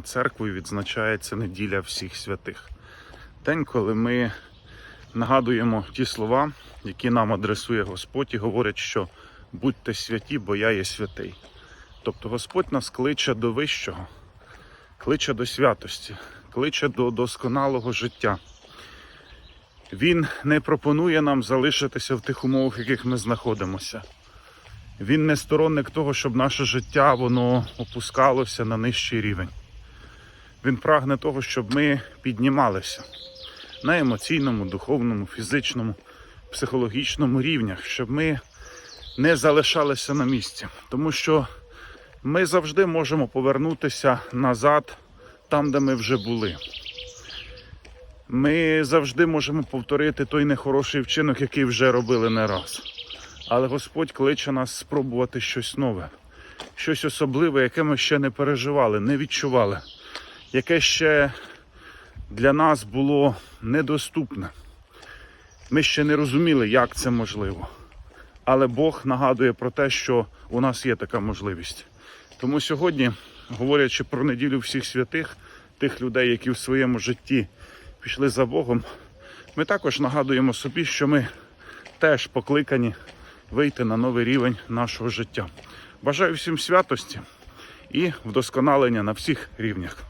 Церквою відзначається неділя всіх святих. День, коли ми нагадуємо ті слова, які нам адресує Господь, і говорить, що будьте святі, бо я є святий. Тобто Господь нас кличе до вищого, кличе до святості, кличе до досконалого життя. Він не пропонує нам залишитися в тих умовах, в яких ми знаходимося. Він не сторонник того, щоб наше життя воно опускалося на нижчий рівень. Він прагне того, щоб ми піднімалися на емоційному, духовному, фізичному, психологічному рівнях, щоб ми не залишалися на місці. Тому що ми завжди можемо повернутися назад там, де ми вже були. Ми завжди можемо повторити той нехороший вчинок, який вже робили не раз. Але Господь кличе нас спробувати щось нове, щось особливе, яке ми ще не переживали, не відчували, яке ще для нас було недоступне. Ми ще не розуміли, як це можливо. Але Бог нагадує про те, що у нас є така можливість. Тому сьогодні, говорячи про неділю всіх святих, тих людей, які в своєму житті пішли за Богом, ми також нагадуємо собі, що ми теж покликані вийти на новий рівень нашого життя. Бажаю всім святості і вдосконалення на всіх рівнях.